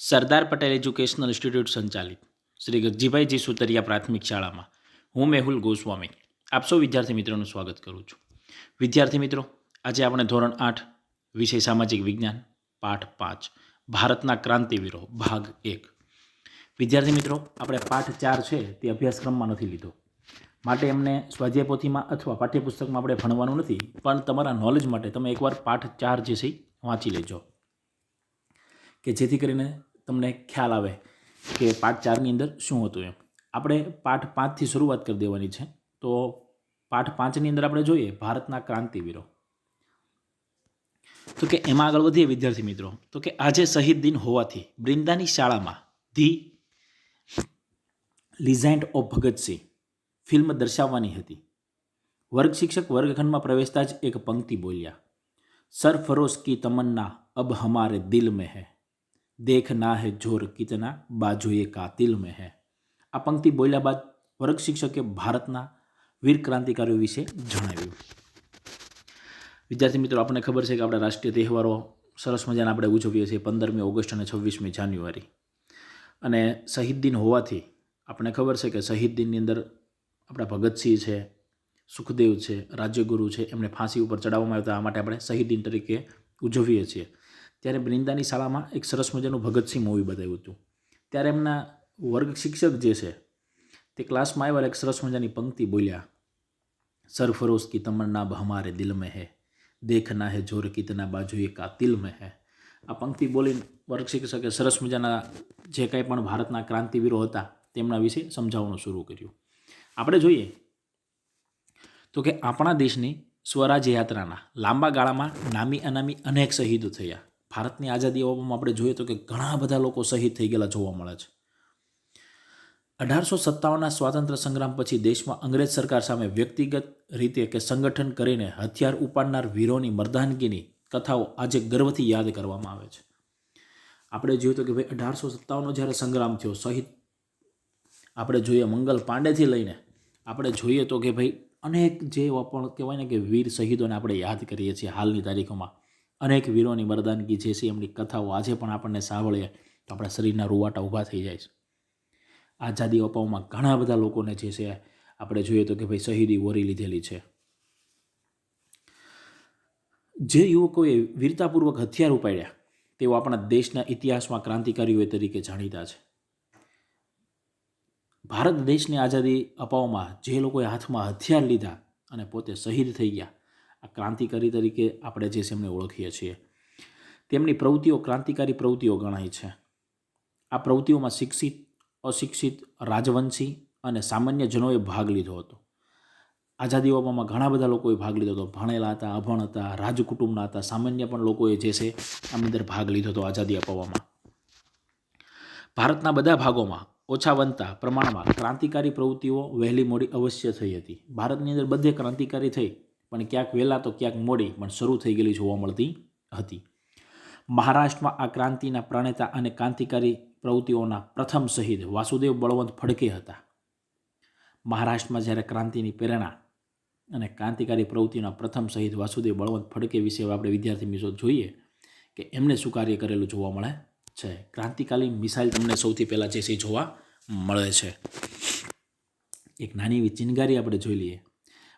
Sardar Patel educational institute સંચાલિત. શ્રી ગગજીભાઈજી સુતરિયા પ્રાથમિક શાળામાં. હું મેહુલ ગોસ્વામી. આપ સૌ વિદ્યાર્થી મિત્રોનું સ્વાગત કરું છું. વિદ્યાર્થી મિત્રો, આજે આપણે ધોરણ આઠ, વિષય સામાજિક વિજ્ઞાન, પાઠ પાંચ, ભારતના ક્રાંતિવીરો ભાગ એક. વિદ્યાર્થી મિત્રો, આપણે પાઠ ચાર છે તે અભ્યાસક્રમમાં નથી લીધો. માટે એમને સ્વાધ્યાય પોથીમાં અથવા પાઠ્યપુસ્તકમાં આપણે ભણવાનું નથી, પણ તમારા નોલેજ માટે તમે એકવાર પાઠ ચાર જે છે વાંચી લેજો. કે જેથી કરીને તમને ખ્યાલ આવે કે પાઠ ચારની અંદર શું હતું એમ. આપણે પાઠ પાંચથી શરૂઆત કરી દેવાની છે. તો પાઠ પાંચની અંદર આપણે જોઈએ ભારતના ક્રાંતિવીરો તો કે એમાં આગળ વધીએ વિદ્યાર્થી મિત્રો. તો કે આજે શહીદ દિન હોવાથી બ્રિંદાની શાળામાં the legend of Bhagat Singh film દર્શાવવાની હતી. વર્ગ શિક્ષક વર્ગખંડમાં પ્રવેશતા જ એક પંક્તિ બોલ્યા, સર ફરોશ કી તમન્ના અબ હમારે દિલ મેં है દેખના હે જોર કિતના, બાજુએ કાતિલ મેં હે. આ પંક્તિ બોલ્યા બાદ વર્ગ શિક્ષકે ભારતના વીર ક્રાંતિકારીઓ વિશે જણાવ્યું. વિદ્યાર્થી મિત્રો, આપણને ખબર છે કે આપણા રાષ્ટ્રીય તહેવારો સરસ મજાના આપણે ઉજવીએ છીએ પંદરમી ઓગસ્ટ અને છવ્વીસમી જાન્યુઆરી. અને શહીદ દિન હોવાથી આપણને ખબર છે કે શહીદ દિનની અંદર આપણા ભગતસિંહ છે, સુખદેવ છે, રાજ્યગુરુ છે, એમને ફાંસી ઉપર ચડાવવામાં આવ્યા હતા. આ માટે આપણે શહીદ દિન તરીકે ઉજવીએ છીએ. ત્યારે બ્રિંદાની શાળામાં એક સરસ મજાનું ભગતસિંહ મૂવી બતાવ્યું હતું. ત્યારે એમના વર્ગ શિક્ષક જે છે, તે ક્લાસમાં આવ્યા એક સરસ મજાની પંક્તિ બોલ્યા સરફરોશ કી તમન્ના હમારે દિલ મેં હે, દેખના હે જોર કિતના બાજુ એ કાતિલ મેં હે. આ પંક્તિ બોલીને વર્ગ શિક્ષકે સરસ મજાના જે કંઈ પણ ભારતના ક્રાંતિવીરો હતા, તેમના વિશે સમજાવવાનું શરૂ કર્યું. આપણે જોઈએ તો કે આપણા દેશની સ્વરાજ યાત્રાના લાંબા ગાળામાં નામી અનામી અનેક શહીદો થયા. ભારતની આઝાદી આવવામાં આપણે જોઈએ તો કે ઘણા બધા લોકો શહીદ થઈ ગયેલા જોવા મળે છે. અઢારસો સત્તાવનના સ્વાતંત્ર્ય સંગ્રામ પછી દેશમાં અંગ્રેજ સરકાર સામે વ્યક્તિગત રીતે કે સંગઠન કરીને હથિયાર ઉપાડનાર વીરોની મર્દાનગીની કથાઓ આજે ગર્વથી યાદ કરવામાં આવે છે. આપણે જોયું તો કે ભાઈ અઢારસો સત્તાવનનો જ્યારે સંગ્રામ થયો, શહીદ આપણે જોઈએ મંગલ પાંડેથી લઈને આપણે જોઈએ તો કે ભાઈ અનેક જે પણ કહેવાય ને કે વીર શહીદોને આપણે યાદ કરીએ છીએ હાલની તારીખોમાં અનેક વીરોની મરદાનગી જે છે એમની કથાઓ આજે પણ આપણને સાંભળીએ તો આપણા શરીરના રૂવાટા ઊભા થઈ જાય છે. આઝાદી અપાવમાં ઘણા બધા લોકોને જે છે આપણે જોઈએ તો કે ભાઈ શહીદી વરી લીધેલી છે. જે યુવકોએ વીરતાપૂર્વક હથિયાર ઉપાડ્યા, તેઓ આપણા દેશના ઇતિહાસમાં ક્રાંતિકારીઓ તરીકે જાણીતા છે. ભારત દેશની આઝાદી અપાવવામાં જે લોકોએ હાથમાં હથિયાર લીધા અને પોતે શહીદ થઈ ગયા આ ક્રાંતિકારી તરીકે આપણે જે છે એમને ઓળખીએ છીએ. તેમની પ્રવૃત્તિઓ ક્રાંતિકારી પ્રવૃત્તિઓ ગણાય છે. આ પ્રવૃત્તિઓમાં શિક્ષિત, અશિક્ષિત, રાજવંશી અને સામાન્ય જનોએ ભાગ લીધો હતો. આઝાદી અપાવવામાં ઘણા બધા લોકોએ ભાગ લીધો હતો. ભણેલા હતા, અભણ હતા, રાજકુટુંબના હતા, સામાન્ય પણ લોકોએ જે છે આની અંદર ભાગ લીધો હતો આઝાદી અપાવવામાં. ભારતના બધા ભાગોમાં ઓછા બનતા પ્રમાણમાં ક્રાંતિકારી પ્રવૃત્તિઓ વહેલી મોડી અવશ્ય થઈ હતી. ભારતની અંદર બધે ક્રાંતિકારી થઈ. પણ ક્યાંક વહેલા તો ક્યાંક મોડી પણ શરૂ થઈ ગયેલી જોવા મળતી હતી. મહારાષ્ટ્રમાં આ ક્રાંતિના પ્રણેતા અને ક્રાંતિકારી પ્રવૃત્તિઓના પ્રથમ શહીદ વાસુદેવ બળવંત ફડકે હતા. મહારાષ્ટ્રમાં જ્યારે ક્રાંતિની પ્રેરણા અને ક્રાંતિકારી પ્રવૃત્તિના પ્રથમ શહીદ વાસુદેવ બળવંત ફડકે વિશે આપણે વિદ્યાર્થી મિત્રો જોઈએ કે એમને શું કાર્ય કરેલું જોવા મળે છે. ક્રાંતિકાલી મિસાઇલ તમને સૌથી પહેલાં જે છે જોવા મળે છે. એક નાની એવી ચિનગારી આપણે જોઈ લઈએ.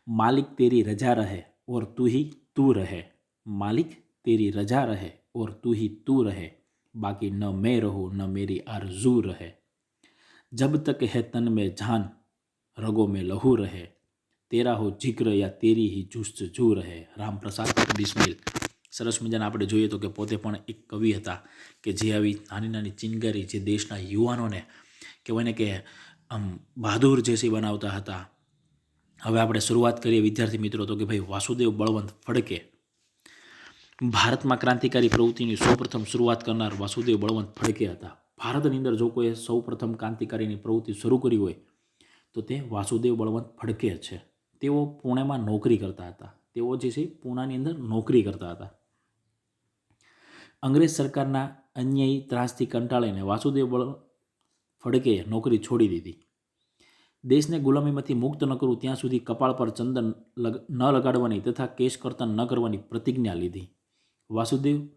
માલિક તેરી રજા રહે ઓર તું હી તું રહે માલિક તેરી રજા રહે ઓર તું હી તું રહે બાકી ન मैं રહું ન मेरी आरजू રહે जब तक है तन में जान रगों में लहू रहे तेरा हो जिक्र या तेरी ही જુસ્તજુ રહે રામપ્રસાદ બિસ્મિલ સરસ મજાના આપણે જોઈએ તો કે પોતે પણ એક કવિ હતા કે જે આવી નાની નાની ચિનગારી જે દેશના યુવાનોને કહેવાય ને કે આમ બહાદુર જે છે બનાવતા હતા હવે આપણે શરૂઆત કરીએ વિદ્યાર્થી મિત્રો તો કે ભાઈ વાસુદેવ બળવંત ફડકે. ભારતમાં ક્રાંતિકારી પ્રવૃત્તિની સૌપ્રથમ શરૂઆત કરનાર વાસુદેવ બળવંત ફડકે હતા. ભારતની અંદર જો કોઈએ સૌપ્રથમ ક્રાંતિકારીની પ્રવૃત્તિ શરૂ કરી હોય, તો તે વાસુદેવ બળવંત ફડકે છે. તેઓ પુણેમાં નોકરી કરતા હતા. તેઓ જે છે પૂનાની અંદર નોકરી કરતા હતા. અંગ્રેજ સરકારના અન્યાયી ત્રાસથી કંટાળીને વાસુદેવ બળ ફડકે નોકરી છોડી દીધી. દેશને ગુલામીમાંથી મુક્ત ન કરવું ત્યાં સુધી કપાળ પર ચંદન લગ, ન લગાડવાની તથા કેશ કર્તન ન કરવાની પ્રતિજ્ઞા લીધી. વાસુદેવ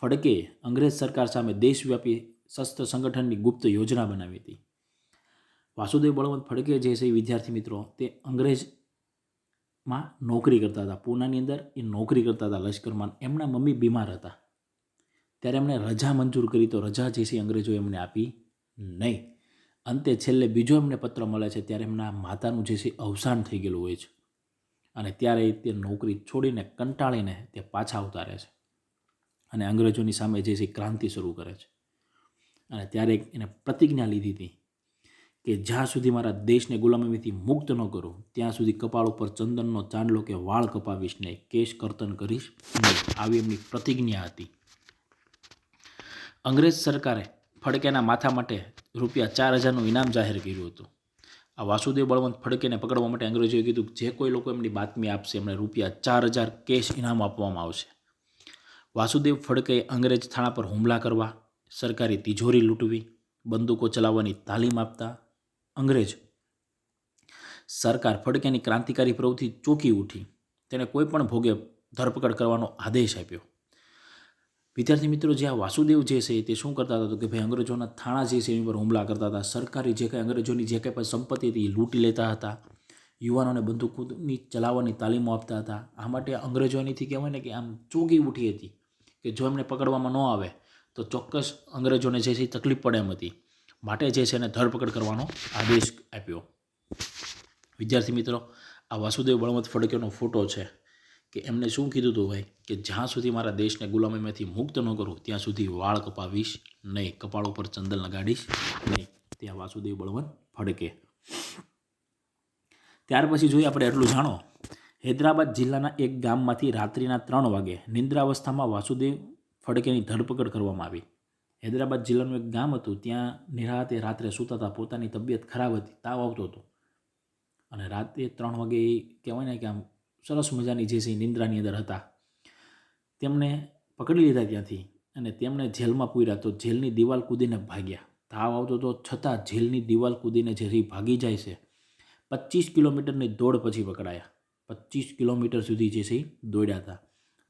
ફડકે અંગ્રેજ સરકાર સામે દેશવ્યાપી શસ્ત્ર સંગઠનની ગુપ્ત યોજના બનાવી હતી. વાસુદેવ બળવંત ફડકે જે છે વિદ્યાર્થી મિત્રો, તે અંગ્રેજમાં નોકરી કરતા હતા. પૂનાની અંદર એ નોકરી કરતા હતા લશ્કરમાં. એમના મમ્મી બીમાર હતા. ત્યારે એમણે રજા મંજૂર કરી તો રજા જે છે અંગ્રેજોએ એમને આપી નહીં. અંતે છેલ્લે બીજો એમને પત્ર મળે છે ત્યારે એમના માતાનું જે છે અવસાન થઈ ગયેલું હોય છે. અને ત્યારે તે નોકરી છોડીને કંટાળીને તે પાછા ઉતારે છે. અને અંગ્રેજોની સામે જે છે ક્રાંતિ શરૂ કરે છે. અને ત્યારે એને પ્રતિજ્ઞા લીધી હતી કે જ્યાં સુધી મારા દેશને ગુલામીથી મુક્ત ન કરું, ત્યાં સુધી કપાળ ઉપર ચંદનનો ચાંદલો કે વાળ કપાવીશ નહીં કેશ કર્તન કરીશ નહીં. આવી એમની પ્રતિજ્ઞા હતી. અંગ્રેજ સરકારે ફડકેના માથા માટે રૂપિયા ચાર હજારનું ઇનામ જાહેર કર્યું હતું. આ વાસુદેવ બળવંત ફડકેને પકડવા માટે અંગ્રેજોએ કીધું કે જે કોઈ લોકો એમની બાતમી આપશે, એમણે રૂપિયા ચાર હજાર કેશ ઇનામ આપવામાં આવશે. વાસુદેવ ફડકે અંગ્રેજ થાણા પર હુમલા કરવા, સરકારી તિજોરી લૂંટવી, બંદૂકો ચલાવવાની તાલીમ આપતા અંગ્રેજ સરકાર ફડકેની ક્રાંતિકારી પ્રવૃત્તિ ચોંકી ઉઠી. તેને કોઈ પણ ભોગે ધરપકડ કરવાનો આદેશ આપ્યો. વિદ્યાર્થી મિત્રો, જે આ વાસુદેવ જે છે તે શું કરતા હતા તો કે ભાઈ અંગ્રેજોના થાણા જે છે એની પર હુમલા કરતા હતા. સરકારી જે કંઈ અંગ્રેજોની જે કંઈ પણ સંપત્તિ હતી એ લૂંટી લેતા હતા. યુવાનોને બંદૂકની ચલાવવાની તાલીમો આપતા હતા. આ માટે અંગ્રેજોનીથી કહેવાય ને કે આમ ચોંકી ઉઠી હતી કે જો એમને પકડવામાં ન આવે તો ચોક્કસ અંગ્રેજોને જે છે એ તકલીફ પડે એમ હતી. માટે જે છે એને ધરપકડ કરવાનો આદેશ આપ્યો. વિદ્યાર્થી મિત્રો, આ વાસુદેવ બળવંત ફડકેનો ફોટો છે. કે એમને શું કીધું હતું ભાઈ? કે જ્યાં સુધી મારા દેશને ગુલામીમાંથી મુક્ત ન કરું, ત્યાં સુધી વાળ કપાવીશ નહીં, કપાળ ઉપર ચંદન લગાડીશ નહીં. ત્યાં વાસુદેવ બળવન ફડકે. ત્યાર પછી જોઈએ આપણે એટલું જાણો. હૈદરાબાદ જિલ્લાના એક ગામમાંથી રાત્રિના ત્રણ વાગે નિંદ્રાવસ્થામાં વાસુદેવ ફડકેની ધરપકડ કરવામાં આવી. હૈદરાબાદ જિલ્લાનું એક ગામ હતું, ત્યાં નિરાતે રાત્રે સૂતા હતા પોતાની તબિયત ખરાબ હતી, તાવ આવતો હતો. અને રાતે ત્રણ વાગે એ કહેવાય ને કે આમ સરસ મજાની જે છે નિંદ્રાની અંદર હતા. તેમને પકડી લીધા ત્યાંથી અને તેમણે જેલમાં પૂર્યા તો જેલની દિવાલ કૂદીને ભાગ્યા. તાવ આવતો તો છતાં જેલની દિવાલ કૂદીને જે ભાગી જાય છે. પચીસ કિલોમીટરની દોડ પછી પકડાયા. પચીસ કિલોમીટર સુધી જે છે દોડ્યા હતા.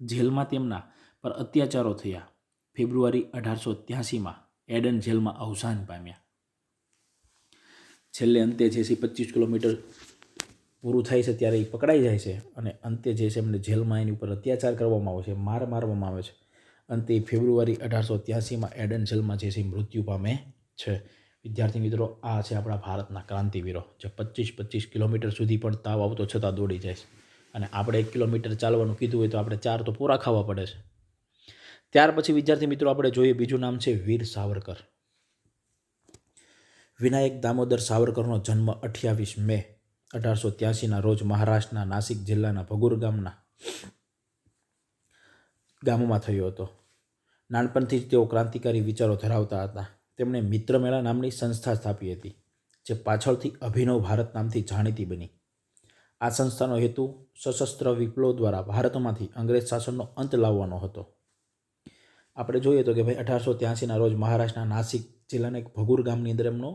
જેલમાં તેમના પર અત્યાચારો થયા. ફેબ્રુઆરી અઢારસો ત્યાસીમાં એડન જેલમાં અવસાન પામ્યા. છેલ્લે અંતે જે છે પચીસ કિલોમીટર પૂરું થાય છે ત્યારે એ પકડાઈ જાય છે. અને અંતે જે છે એમને જેલમાં એની ઉપર અત્યાચાર કરવામાં આવે છે, માર મારવામાં આવે છે. અંતે ફેબ્રુઆરી અઢારસો ત્યાસીમાં એડન જેલમાં જે છે મૃત્યુ પામે છે. વિદ્યાર્થી મિત્રો, આ છે આપણા ભારતના ક્રાંતિવીરો. જે પચીસ પચીસ કિલોમીટર સુધી પણ તાવ આવતો છતાં દોડી જાય છે. અને આપણે એક કિલોમીટર ચાલવાનું કીધું હોય તો આપણે ચાર તો પૂરા ખાવા પડે છે. ત્યાર પછી વિદ્યાર્થી મિત્રો, આપણે જોઈએ બીજું નામ છે વીર સાવરકર. વિનાયક દામોદર સાવરકરનો જન્મ અઠ્યાવીસ મે અઢારસો ત્યાસીના રોજ મહારાષ્ટ્રના નાસિક જિલ્લાના ભગુર ગામના ગામમાં થયો હતો. નાનપણથી જ તેઓ ક્રાંતિકારી વિચારો ધરાવતા હતા. તેમણે મિત્રમેળા નામની સંસ્થા સ્થાપી હતી, જે પાછળથી અભિનવ ભારત નામથી જાણીતી બની. આ સંસ્થાનો હેતુ સશસ્ત્ર વિપ્લવ દ્વારા ભારતમાંથી અંગ્રેજ શાસનનો અંત લાવવાનો હતો. આપણે જોઈએ તો કે ભાઈ અઢારસો ત્યાસીના રોજ મહારાષ્ટ્રના નાસિક જિલ્લાના એક ભગુર ગામની અંદર એમનો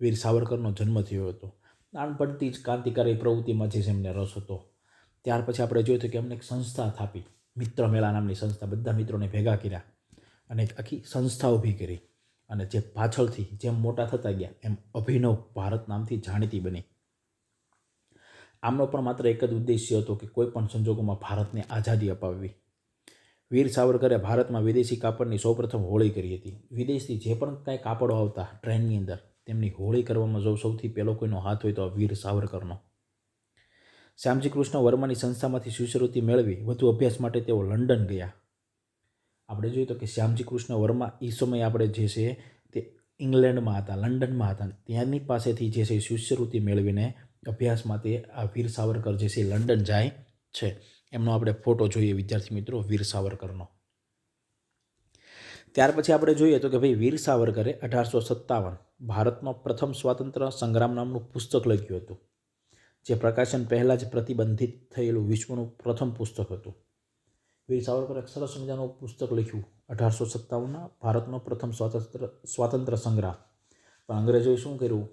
વીર સાવરકરનો જન્મ થયો હતો. નાનપણથી જ ક્રાંતિકારી પ્રવૃત્તિમાં જે એમને રસ હતો, ત્યાર પછી આપણે જોયું હતું કે એમને એક સંસ્થા સ્થાપી. મિત્ર મેળા નામની સંસ્થા. બધા મિત્રોને ભેગા કર્યા અને એક આખી સંસ્થા ઊભી કરી અને જે પાછળથી જેમ મોટા થતા ગયા, એમ અભિનવ ભારત નામથી જાણીતી બની. આમનો પણ માત્ર એક જ ઉદ્દેશ્ય હતો કે કોઈ પણ સંજોગોમાં ભારતને આઝાદી અપાવવી. વીર સાવરકરે ભારતમાં વિદેશી કાપડની સૌપ્રથમ હોળી કરી હતી. વિદેશથી જે પણ કાંઈ કાપડો આવતા, ટ્રેનની અંદર તેમની હોળી કરવામાં જો સૌથી પહેલો કોઈનો હાથ હોય તો વીર સાવરકરનો. શ્યામજી કૃષ્ણ વર્માની સંસ્થામાંથી શિષ્યવૃત્તિ મેળવી વધુ અભ્યાસ માટે તેઓ લંડન ગયા. આપણે જોઈએ તો કે શ્યામજી કૃષ્ણ વર્મા એ સમયે આપણે જે છે તે ઇંગ્લેન્ડમાં હતા, લંડનમાં હતા. ત્યાંની પાસેથી જે છે શિષ્યવૃત્તિ મેળવીને અભ્યાસ માટે આ વીર સાવરકર જે છે લંડન જાય છે. એમનો આપણે ફોટો જોઈએ વિદ્યાર્થી મિત્રો, વીર સાવરકરનો. ત્યાર પછી આપણે જોઈએ તો કે ભાઈ વીર સાવરકરે અઢારસો સત્તાવન ભારતનો પ્રથમ સ્વાતંત્ર્ય સંગ્રામ નામનું પુસ્તક લખ્યું હતું, જે પ્રકાશન પહેલાં જ પ્રતિબંધિત થયેલું વિશ્વનું પ્રથમ પુસ્તક હતું. વીર સાવરકરે સરસ મજાનું પુસ્તક લખ્યું, અઢારસો સત્તાવનના ભારતનો પ્રથમ સ્વાતંત્ર સ્વાતંત્ર્ય સંગ્રામ. પણ અંગ્રેજોએ શું કર્યું?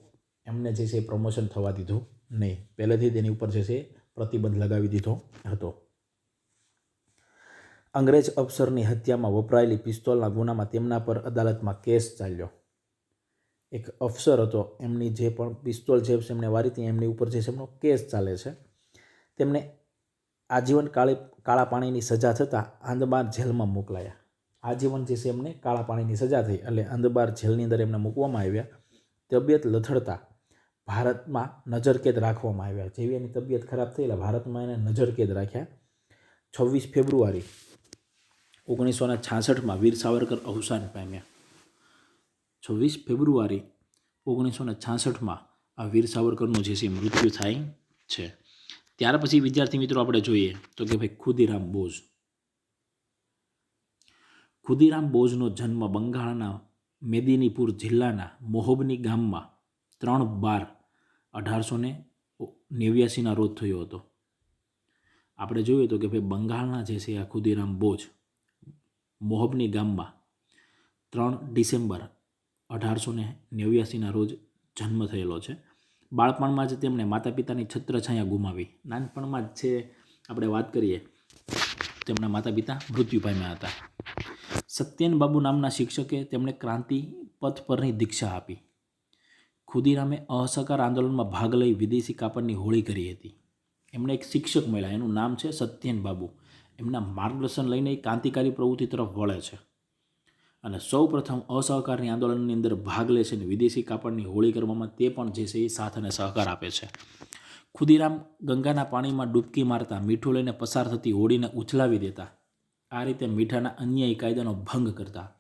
એમને જે છે પ્રમોશન થવા દીધું નહીં. પહેલેથી તેની ઉપર જે છે પ્રતિબંધ લગાવી દીધો હતો. અંગ્રેજ અફસરની હત્યામાં વપરાયેલી પિસ્તોલના ગુનામાં તેમના પર અદાલતમાં કેસ ચાલ્યો. એક અફસર હતો. એમની જે પણ પિસ્તોલ જે છે એમણે વારી હતી, એમની ઉપર જે એમનો કેસ ચાલે છે. તેમને આજીવન કાળી, કાળા પાણીની સજા થતાં આંદબાર જેલમાં મોકલાયા. આજીવન જે છે એમને કાળા પાણીની સજા થઈ એટલે અંદબાર જેલની અંદર એમને મૂકવામાં આવ્યા. તબિયત લથડતા ભારતમાં નજરકેદ રાખવામાં આવ્યા. જેવી એની તબિયત ખરાબ થઈ એટલે ભારતમાં એને નજરકેદ રાખ્યા. છવ્વીસ ફેબ્રુઆરી ઓગણીસો ને છાસઠમાં વીર સાવરકર અવસાન પામ્યા. છવ્વીસ ફેબ્રુઆરી ઓગણીસો ને છાસઠમાં આ વીર સાવરકરનું જે છે મૃત્યુ થાય છે. ત્યાર પછી, વિદ્યાર્થી મિત્રો, આપણે જોઈએ તો કે ભાઈ ખુદીરામ બોઝ. ખુદીરામ બોઝનો જન્મ બંગાળના મેદિનીપુર જિલ્લાના મોહબની ગામમાં ત્રણ બાર અઢારસો ને નેવ્યાસીના રોજ થયો હતો. આપણે જોઈએ તો કે ભાઈ બંગાળના જે છે આ ખુદીરામ બોઝ મોહબની ગામમાં ત્રણ ડિસેમ્બર અઢારસો ને નેવ્યાસીના રોજ જન્મ થયેલો છે. બાળપણમાં જ તેમણે માતા પિતાની છત્રછાયા ગુમાવી. નાનપણમાં જ છે, આપણે વાત કરીએ, તેમના માતા પિતા મૃત્યુ હતા. સત્યન બાબુ નામના શિક્ષકે તેમણે ક્રાંતિ પથ પરની દીક્ષા આપી. ખુદીરામે અસહકાર આંદોલનમાં ભાગ લઈ વિદેશી કાપડની હોળી કરી હતી. એમણે એક શિક્ષક મળ્યા, એનું નામ છે સત્યન બાબુ. એમના માર્ગદર્શન લઈને એ ક્રાંતિકારી પ્રવૃત્તિ તરફ વળે છે. અને સૌ પ્રથમ અસહકારની આંદોલનની અંદર ભાગ લે છે અને વિદેશી કાપડની હોળી કરવામાં તે પણ જે છે એ સાથ અને સહકાર આપે છે. ખુદીરામ ગંગાના પાણીમાં ડૂબકી મારતા મીઠું લઈને પસાર થતી હોળીને ઉછલાવી દેતા. આ રીતે મીઠાના અન્યાય કાયદાનો ભંગ કરતા.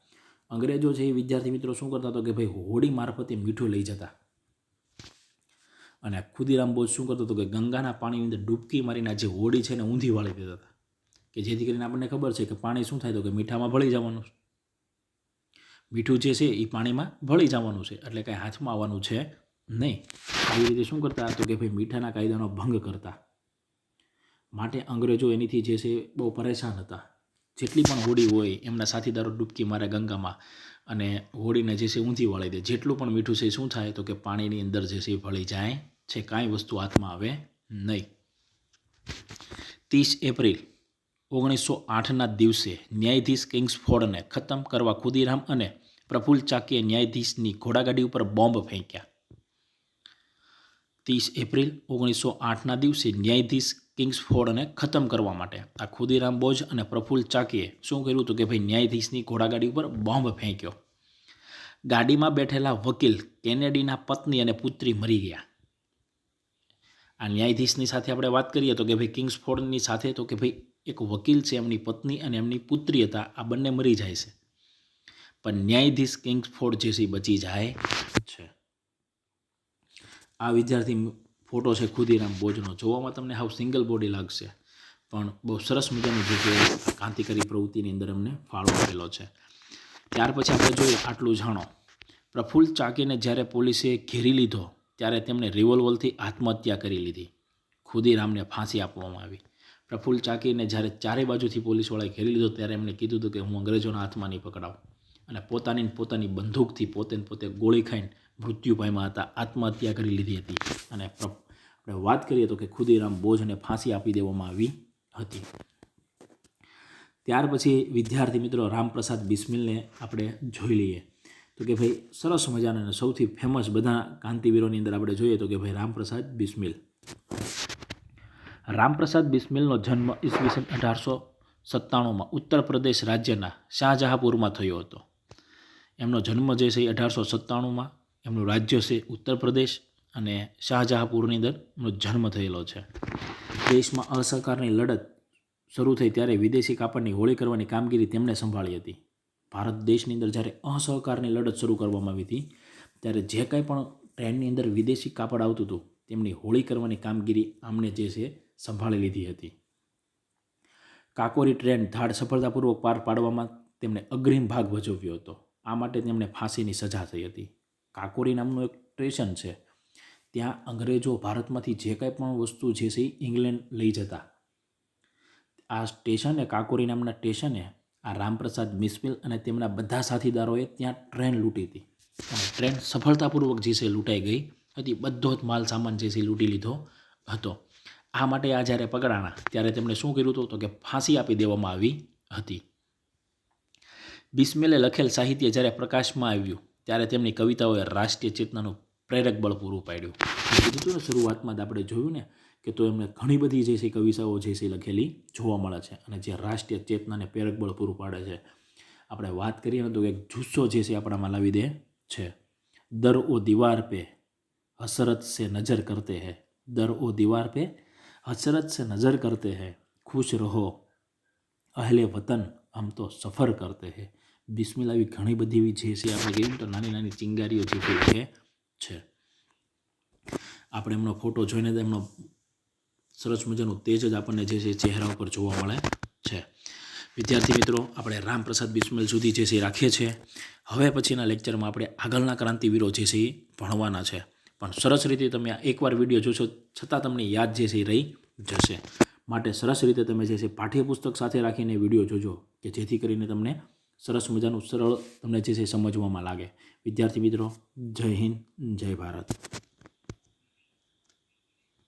અંગ્રેજો છે એ વિદ્યાર્થી મિત્રો શું કરતા હતો કે ભાઈ હોળી મારફતે મીઠું લઈ જતા. અને ખુદીરામ બોઝ શું કરતો હતો કે ગંગાના પાણીની અંદર ડૂબકી મારીને જે હોડી છે એને ઊંધી વાળી દેતા હતા. કે જેથી કરીને આપણને ખબર છે કે પાણી શું થાય તો કે મીઠામાં ભળી જવાનું. મીઠું જે છે એ પાણીમાં ભળી જવાનું છે. એટલે કાંઈ હાથમાં આવવાનું છે નહીં. આવી રીતે શું કરતા? તો કે ભાઈ મીઠાના કાયદાનો ભંગ કરતા. માટે અંગ્રેજો એનીથી જે છે બહુ પરેશાન હતા. જેટલી પણ હોડી હોય એમના સાથીદારો ડૂબકી મારે ગંગામાં અને હોડીને જે છે ઊંધી વાળી દે. જેટલું પણ મીઠું છે શું થાય? તો કે પાણીની અંદર જે છે એ ભળી જાય છે, કાંઈ વસ્તુ હાથમાં આવે નહીં. ત્રીસ એપ્રિલ, ઓગણીસો આઠના દિવસે ન્યાયાધીશ કિંગ્સફોર્ડને ખતમ કરવા ખુદીરામ અને પ્રફુલ્લ ચાકીએ ન્યાયાધીશની ઘોડાગાડી ઉપર બોમ્બ ફેંક્યા. ત્રીસ એપ્રિલ ઓગણીસો આઠના દિવસે ન્યાયાધીશ કિંગ્સફોર્ડને ખતમ કરવા માટે આ ખુદીરામ બોઝ અને પ્રફુલ ચાકીએ શું કર્યું હતું કે ભાઈ ન્યાયાધીશની ઘોડાગાડી ઉપર બોમ્બ ફેંક્યો. ગાડીમાં બેઠેલા વકીલ કેનેડીના પત્ની અને પુત્રી મરી ગયા. આ ન્યાયાધીશની સાથે આપણે વાત કરીએ તો કે ભાઈ કિંગ્સફોર્ડની સાથે તો કે ભાઈ એક વકીલ છે, એમની પત્ની અને એમની પુત્રી હતા, આ બંને મરી જાય છે. પણ ન્યાયાધીશ કિંગ્સફોર્ડ જેસી બચી જાય. છે આ વિદ્યાર્થી ફોટો છે ખુદીરામ બોજનો. જોવામાં તમને હાવ સિંગલ બોડી લાગશે પણ બહુ સરસ મજાની જે છે ક્રાંતિકારી પ્રવૃત્તિની અંદર એમને ફાળો આપેલો છે. ત્યાર પછી આપણે જોઈએ આટલું જાણો. પ્રફુલ્લ ચાકીને જ્યારે પોલીસે ઘેરી લીધો ત્યારે તેમણે રિવોલ્વરથી આત્મહત્યા કરી લીધી. ખુદીરામને ફાંસી આપવામાં આવી. પ્રફુલ્લ ચાકીને જ્યારે ચારે બાજુથી પોલીસવાળાએ ઘેરી લીધો ત્યારે એમણે કીધું હતું કે હું અંગ્રેજોના હાથમાં નહીં પકડાવું. અને પોતાની પોતાની બંદૂકથી પોતે પોતે ગોળી ખાઈને મૃત્યુ પામ્યા હતા, આત્મહત્યા કરી લીધી હતી. અને આપણે વાત કરીએ તો કે ખુદીરામ બોઝને ફાંસી આપી દેવામાં આવી હતી. ત્યાર પછી વિદ્યાર્થી મિત્રો રામપ્રસાદ બિસ્મિલને આપણે જોઈ લઈએ. તો કે ભાઈ, સરસ મજાના અને સૌથી ફેમસ બધા કાંતિવીરોની અંદર આપણે જોઈએ તો કે ભાઈ રામપ્રસાદ બિસ્મિલ. રામપ્રસાદ બિસ્મિલનો જન્મ ઈસવીસન અઢારસો સત્તાણુંમાં ઉત્તર પ્રદેશ રાજ્યના શાહજહાંપુરમાં થયો હતો. એમનો જન્મ જે છે એ અઢારસો સત્તાણુંમાં એમનું રાજ્ય છે ઉત્તર પ્રદેશ અને શાહજહાંપુરની અંદર એમનો જન્મ થયેલો છે. દેશમાં અસહકારની લડત શરૂ થઈ ત્યારે વિદેશી કાપડની હોળી કરવાની કામગીરી તેમણે સંભાળી હતી. ભારત દેશની અંદર જ્યારે અસહકારની લડત શરૂ કરવામાં આવી હતી, ત્યારે જે કાંઈ પણ ટ્રેનની અંદર વિદેશી કાપડ આવતું હતું, તેમની હોળી કરવાની કામગીરી આમને જે છે સંભાળી લીધી હતી. કાકોરી ટ્રેન ધાડ સફળતાપૂર્વક પાર પાડવામાં તેમણે અગ્રિમ ભાગ ભજવ્યો હતો. આ માટે તેમને ફાંસીની સજા થઈ હતી. કાકોરી નામનું એક સ્ટેશન છે. ત્યાં અંગ્રેજો ભારતમાંથી જે કંઈ પણ વસ્તુ જે છે ઇંગ્લેન્ડ લઈ જતા. આ સ્ટેશને કાકોરી નામના સ્ટેશને આ રામપ્રસાદ મિસ્મિલ અને તેમના બધા સાથીદારોએ ત્યાં ટ્રેન લૂંટી હતી. અને ટ્રેન સફળતાપૂર્વક જે છે લૂંટાઈ ગઈ હતી. બધો જ માલ સામાન જે છે લૂંટી લીધો હતો. આ માટે આ જ્યારે પકડાણા ત્યારે તેમણે શું કર્યું હતું તો કે ફાંસી આપી દેવામાં આવી હતી. બિસ્મેલે લખેલ સાહિત્ય જ્યારે પ્રકાશમાં આવ્યું, ત્યારે તેમની કવિતાઓએ રાષ્ટ્રીય ચેતનાનું પ્રેરક બળ પૂરું પાડ્યું. કીધું ને શરૂઆતમાં જ આપણે જોયું ને, કે તો એમને ઘણી બધી જે છે કવિતાઓ જે છે લખેલી જોવા મળે છે અને જે રાષ્ટ્રીય ચેતનાને પ્રેરક બળ પૂરું પાડે છે. આપણે વાત કરીએ ને તો એક જુસ્સો જે છે આપણામાં લાવી દે છે. દર ઓ દિવાર પે હસરત સે નજર કરતે હે. દર ઓ દીવાર પે હસરત સે નજર કરતે હૈ. ખુશ રહો અહલે વતન હમ તો સફર કરતે હૈ. બિસ્મિલ આવી ઘણી બધી એવી જે છે આપણે કહીએ તો નાની નાની ચિંગારીઓ જે છે છે. આપણે એમનો ફોટો જોઈને તો એમનો સરસ મજાનું તેજ જ આપણને જે છે ચહેરા ઉપર જોવા મળે છે. વિદ્યાર્થી મિત્રો, આપણે રામપ્રસાદ બિસ્મિલ સુધી જે છે રાખીએ છીએ. હવે પછીના લેક્ચરમાં આપણે આગળના ક્રાંતિવીરો જે છે એ ભણવાના છે. પણ સરસ રીતે તમે એકવાર વીડિયો જોશો, છતાં તમને યાદ જે છે રહી જશે. માટે સરસ રીતે તમે જે છે પાઠ્યપુસ્તક સાથે રાખીને વીડિયો જોજો, કે જેથી કરીને તમને સરસ મજાનું સરળ તમને જે છે સમજવામાં લાગે. વિદ્યાર્થી મિત્રો જય હિન્દ જય ભારત.